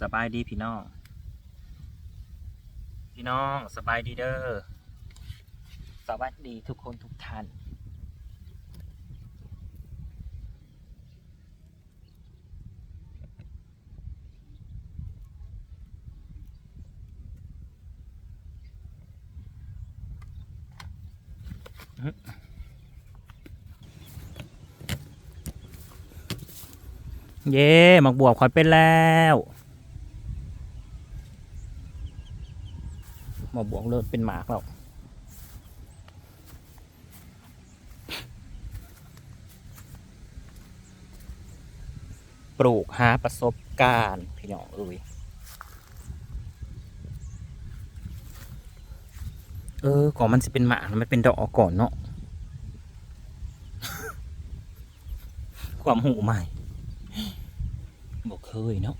สบายดีพี่น้อง พี่น้องสบายดีเด้อ สวัสดีทุกคนทุกท่าน เย่หมักบวบคอยเป็นแล้ว มักบวบเลิศเป็นหมากแล้วปลูกหาประสบการณ์พี่น้องเอ้ยเออก่อนมันจะเป็นหมากมันเป็นดอกก่อนเนาะความหูใหม่บอกเคยเนาะ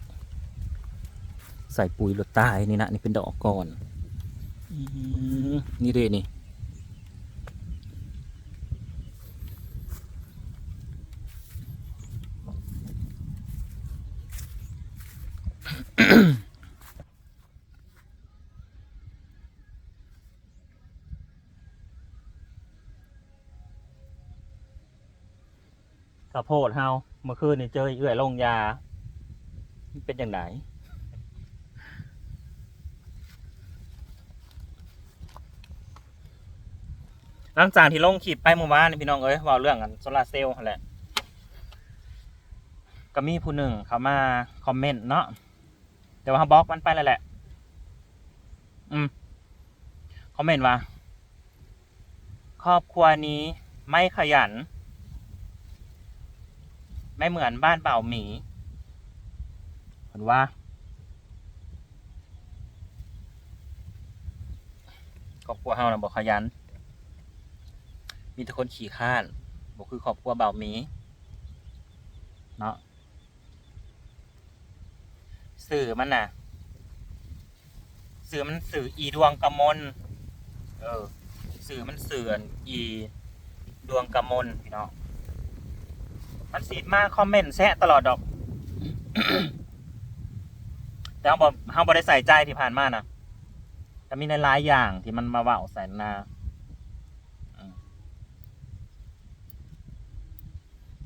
ใส่ปุ๋ยรถใต้นี่นะนี่เป็นดอกก่อน นี่เลยนี่ข้าวโพดเฮาเมื่อคืนนี่เจอเอื่อยลงยา เป็นอย่างไร หลังจากที่ลงขีดไปเมื่อวานนี่พี่น้องเอ้ยว่าเรื่องกันโซลาเซลล์แหละก็มีผู้หนึ่งเขามาคอมเมนต์เนาะแต่ว่าบล็อกมันไปแล้วแหละ อืมคอมเมนต์ว่าครอบครัวนี้ไม่ขยัน ไม่เหมือนบ้านเป่าหมีเห็นว่าครอบครัวเฮาน่ะบอกขยัน มีแต่คนขี่ข้านบอกคือครอบครัวเบาหมีเนาะสื่อมันน่ะ สื่อมันสื่ออีดวงกำมลเออ สื่อมันเสื่อนอีดวงกำมลพี่น้องมันสีดมากคอมเมนต์แซะตลอดดอก แต่เขาบอกเขาบอกได้ใส่ใจที่ผ่านมานะแต่มีในหลายอย่างที่มันมาเว่าใส่นาอืม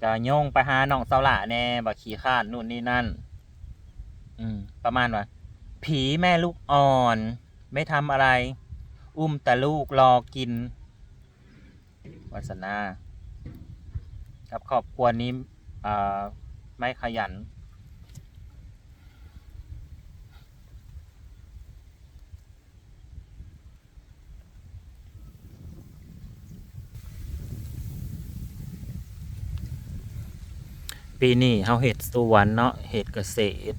จะโยงไปหาน้องเสาหละแน่บักขี้ข้านนู่นนี่นั่น อืม ประมาณว่าผีแม่ลูกอ่อน ไม่ทำอะไร อุ้มแต่ลูกรอกินวัสนา กับครอบครัวนี้ไม่ขยัน ปีนี้เฮาเห็ดสวนเนาะเห็ดเกษตร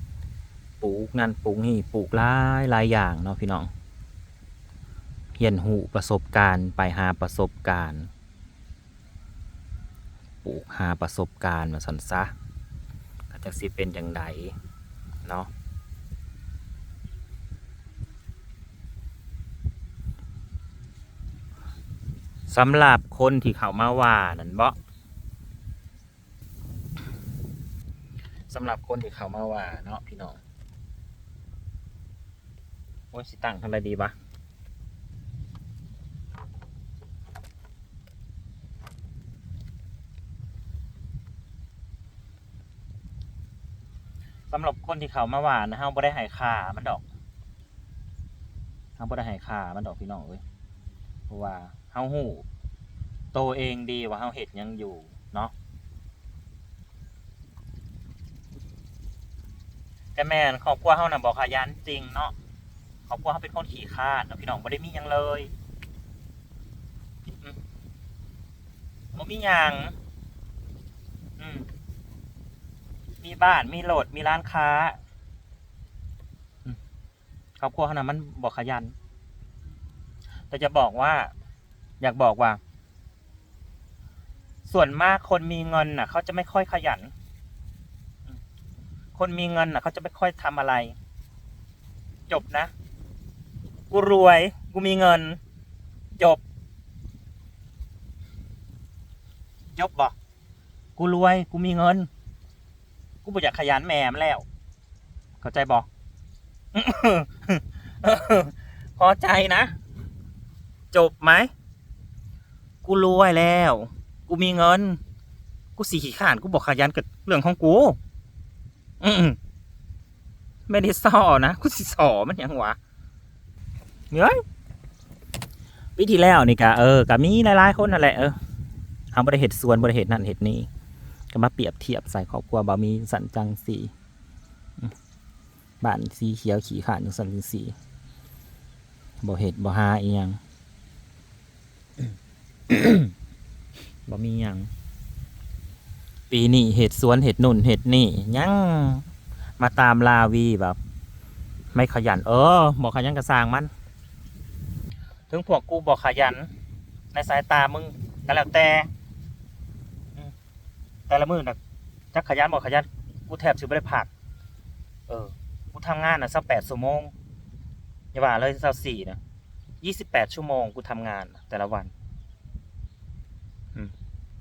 ปลูกนั่นปลูกนี่ปลูกหลายหลายอย่างเนาะพี่น้องเรียนหูประสบการณ์ไปหาประสบการณ์ปลูกหาประสบการณ์มาสันซะก็จะสิเป็นอย่างไรเนาะสำหรับคนที่เขามาว่านั่นบ่ สำหรับคนที่เขามาว่าเนาะพี่น้องโอ้ยสิตั้งทำอะไรดีบะสำหรับคนที่เขามาหวานนะฮะบ่ได้หายค่ามันดอกเฮาบ่ได้หายค่ามันดอกพี่น้องเอ้ยเพราะว่าเฮาฮู้โตเองดีว่าเฮาเฮ็ดยังอยู่เนาะ แต่แม่นครอบครัวเฮาน่ะบ่ขยันจริงเนาะครอบครัวเฮาเป็นคนขี้คร้านเนาะพี่น้องบ่ได้มีหยังเลยอืมบ่มีหยังอืมมีบ้านมีโหลดมีร้านค้าครอบครัวขนาดมันบอกขยัน แต่จะบอกว่า อยากบอกว่า ส่วนมากคนมีเงินน่ะ เขาจะไม่ค่อยขยัน คนมีเงินน่ะเขาจะไม่ค่อยทำอะไร จบนะ กูรวย กูมีเงิน จบ จบบอกกูรวย กูมีเงิน กูบ่อยากขยันแหม่มแล้ว เข้าใจบอกพอใจนะ จบไหม กูรวยแล้ว กูมีเงิน กูสีขี้ขาน กูบอกขยันกับเรื่องของกู อืมไม่ได้สอนะกูสิสอมันยังวะเฮ้ยปีที่แล้วนี่กะเออกะมีหลายๆคนนั่นแหละเออทำบริเหตุส่วนบริเหตุนั่นเหตุนี้ก็มาเปรียบเทียบใส่ครอบครัวบามีสันจังสีบ้านสีเขียวขี่ขานอยู่สันจังสีบ่เหตุบ่หาอีหยังบ่มีหยัง ปีนี้เห็ดสวนเห็ดนุ่นเห็ดนี่ยังมาตามลาวีแบบ ไม่ขยัน เออบอกขยันกระสางมัน ถึงพวกกูบอกขยัน ในสายตามึงก็แล้วแต่แต่ละมือนะจักขยันบอกขยันกูแทบจะไม่ได้ผัก เออ กูทำงานนะสักแปดชั่วโมงอย่าว่าเลยสักสี่นะยี่สิบแปดชั่วโมงกูทำงาน แต่ละวัน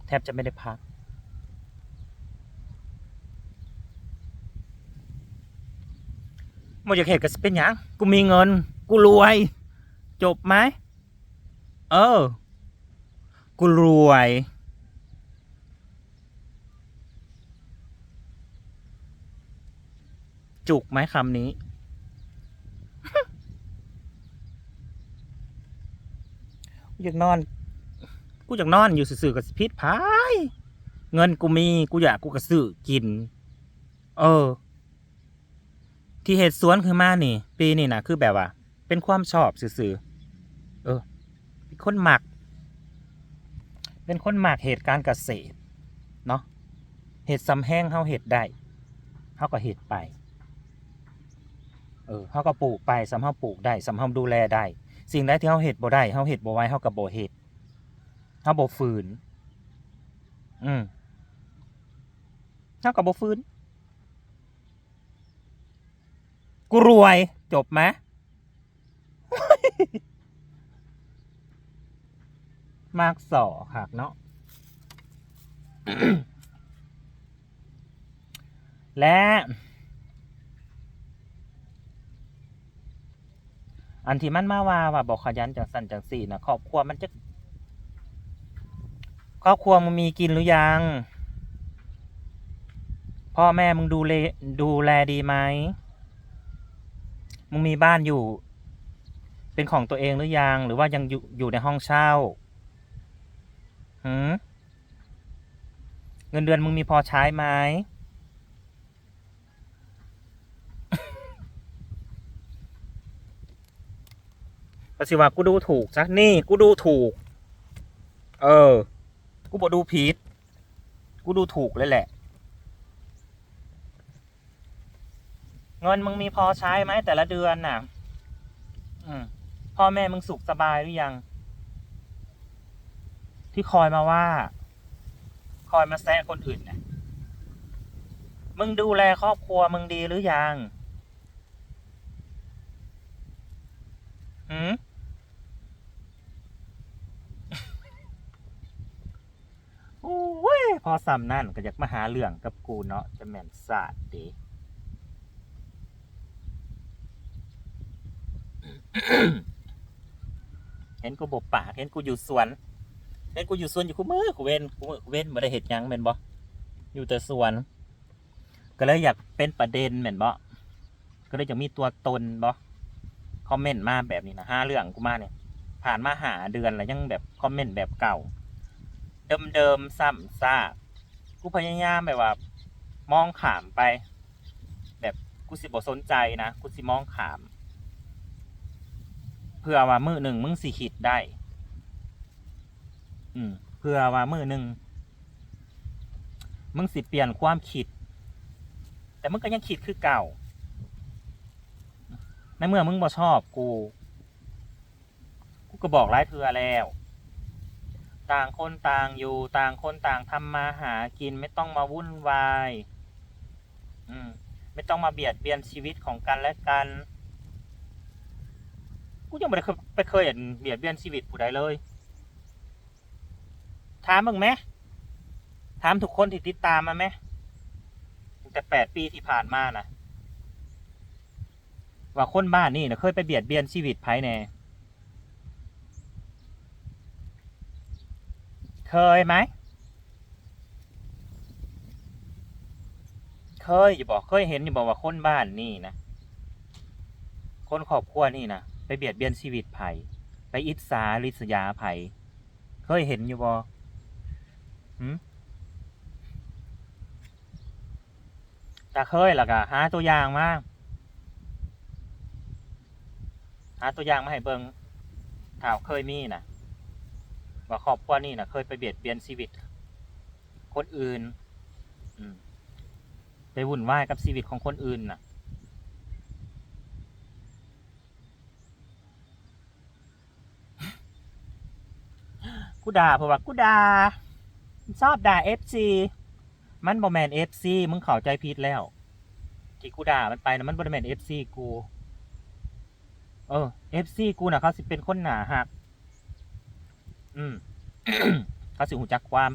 แทบจะไม่ได้พัก มันอยากเห็นก็สิเป็นหยังกูมีเงิน กูรวย จบไหมเออ กูรวย จุกไหมคำนี้ กูอยากนอน กูอยากนอนอยู่สื่อๆกับพิษพาย เงินกูมี กูอยากกูก็ซื้อกิน เออ ที่เหตุสวนคือมานี่ ปีนี่นะคือแบบว่า เป็นความชอบสื่อเออเป็นคนหมัก เป็นคนหมักเหตุการณ์เกษตรเนาะเหตุสำแห้งเฮาเหตุได้เฮาก็เหตุไป เออเฮาก็ปลูกไปสำเฮาปลูกได้สำเฮาดูแลได้ สิ่งใดที่เฮาเหตุบ่ได้เฮาเหตุบ่ไหวเฮาก็บ่เหตุเฮาบ่ฝืน อืมเฮาก็บ่ฝืน กูรวยจบไหมมากสอหักเนาะและ อันที่มันมาว่าว่าบอกขยันจังสันจังสี่นะครอบครัวมันจะครอบครัวมึงมีกินหรือยัง พ่อแม่มึงดูแลดูแลดีไหม มึงมีบ้านอยู่ เป็นของตัวเองหรือยัง หรือว่ายังอยู่อยู่ในห้องเช่าหืมเงินเดือนมึงมีพอใช้ไหมก็สิว่ากูดูถูกซะนี่ กูดูถูก เออ กูบอกดูผิด กูดูถูกเลยแหละ เงินมึงมีพอใช้ไหมแต่ละเดือนน่ะ อืมพ่อแม่มึงสุขสบายหรือยัง ที่คอยมาว่า คอยมาแซะคนอื่นนะมึงดูแลครอบครัวมึงดีหรือยังหืมโอ้ยพอซ้ำนั่นก็อยากมาหาเรื่องกับกูเนาะจะแม่นสาดดี เห็นกูบบปากเห็นกูอยู่สวน เห็นกูอยู่สวนอยู่กูมือกูเว้นกูเว้นไม่ได้เห็ดยังแม่นบ่อยู่แต่สวน ก็เลยอยากเป็นประเด็นแม่นบ่ก็เลยจะมีตัวตนบ่คอมเมนต์มาแบบนี้นะห้าเรื่องกูมาเนี่ยผ่านมาหาเดือนแล้วยังแบบคอมเมนต์แบบเก่า เดิมๆซ้ำซากกูพยายามแบบว่า มองขามไป แบบกูสิบ่สนใจนะกูสิมองขาม เพื่อว่ามือหนึ่งมึงสิคิดได้ อืมเพื่อว่ามือหนึ่งมึงสิเปลี่ยนความคิด แต่มึงก็ยังคิดคือเก่า ในเมื่อมึงบ่ชอบกู กูก็บอกหลายเทื่อแล้ว ต่างคนต่างอยู่ ต่างคนต่างทำมาหากินไม่ต้องมาวุ่นวาย อืม ไม่ต้องมาเบียดเบียนชีวิตของกันและกัน กูยังไม่ได้เคยไปเคยเห็นเบียดเบียนชีวิตผู้ใดเลย ถามมึงไหมถามทุกคนที่ติดตามมาไหมตั้งแต่แปดปีที่ผ่านมานะว่าคนบ้านนี่นะเคยไปเบียดเบียนชีวิตไผแน่เคยไหม เคยอยู่บอกเคยเห็นอยู่บอกว่าคนบ้านนี่นะ คนครอบครัวนี่นะ เบียดเบียนชีวิตไผ่ไปอิจฉาริษยาไผ่เคยเห็นอยู่บอหืมต่เคยล่ะกะหาตัวอย่างมาหาตัวอย่างมาให้เบิงถามเคยมีนะว่าครอบครัวนี่นะเคยไปเบียดเบียนชีวิต คนอื่นไปวุ่นวายกับชีวิตของคนอื่นน่ะ กูด่าเพราะว่ากูด่าชอบด่าเอฟซีมันบอแมนเอฟซีมึงเข้าใจผิดแล้ว ที่กูด่ามันไปนะมันบอแมนเอฟซีกู เออเอฟซีกูน่ะเขาสิเป็นคนหนาหัก อืมเขาสิหูจักความ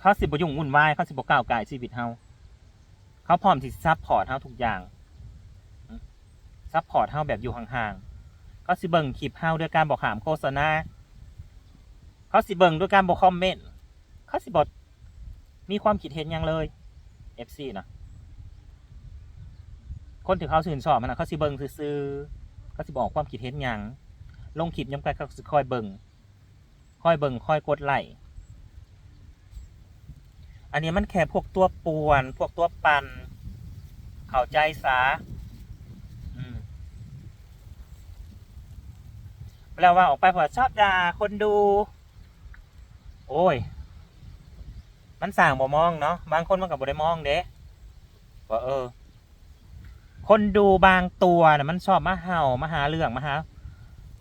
เขาสิบยุ่งวุ่นวายเขาสิบก้าวไก่ายชีวิตเฮาเขาพร้อมที่ซับพอร์ตเฮาทุกอย่างซับพอร์ตเฮาแบบอยู่ห่างๆ เขาสิเบิ่งคลิปเฮาด้วยการบอกหามโฆษณาเขาสิเบิ่งด้วยการบอกคอมเมนต์เขาสิบอมีความคิดเห็นยังเลย FC นะคนที่เขาชื่นชอบมันนะเขาสิเบิ่งซื่อเขาสิบอกความคิดเห็นยังลงคลิปย้ำกันเขาสิคอยเบิ่งคอยเบิ่งคอยกดไลค์อันนี้มันแค่พวกตัวป่วน พวกตัวปัน เข้าใจซะอืม แล้วว่าออกไปเพอชอบด่าคนดู โอ้ย มันสั่งบ่มองเนาะบางคนมันกับบ่ได้มองเด้ว่าเออ คนดูบางตัวน่ะมันชอบมาเห่ามาหาเรื่องมาหา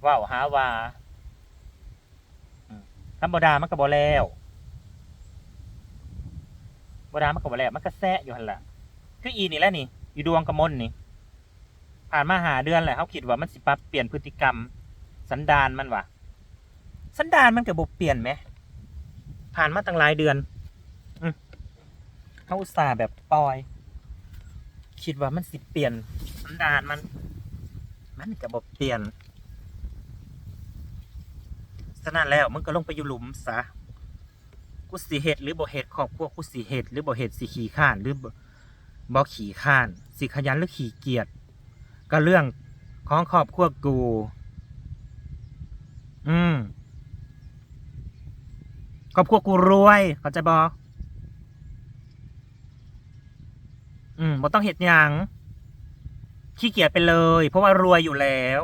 ว่าหาว่าอืมธรรมดามันก็บ่แล้วบดามันก็บ่แล้วมันก็แซะอยู่หันละคืออีนี่แหละนี่อยู่ดวงกระมนนี่ ผ่านมาหาเดือนแหละเขาคิดว่ามันสิปรับเปลี่ยนพฤติกรรม สันดานมันวะสันดานมันก็บ่เปลี่ยนไหม ผ่านมาตั้งหลายเดือนอเขาอุตส่าห์แบบปล่อย คิดว่ามันสิเปลี่ยน สันดานมัน มันก็บ่เปลี่ยนฉะนั้นแล้วมึงก็ลงไปอยู่หลุมซะกูสิเฮ็ดหรือบ่เฮ็ดครอบครัวกูสิเฮ็ดหรือบ่เฮ็ดสิขี้ข้านหรือบ่ขี้ข้านสิขยันหรือขี้เกียจก็เรื่องของครอบครัวกู อืมครอบครัวกูรวยเข้าใจบออืมบ่ต้องเห็ดหยังขี้เกียจไปเลย เพราะว่ารวยอยู่แล้ว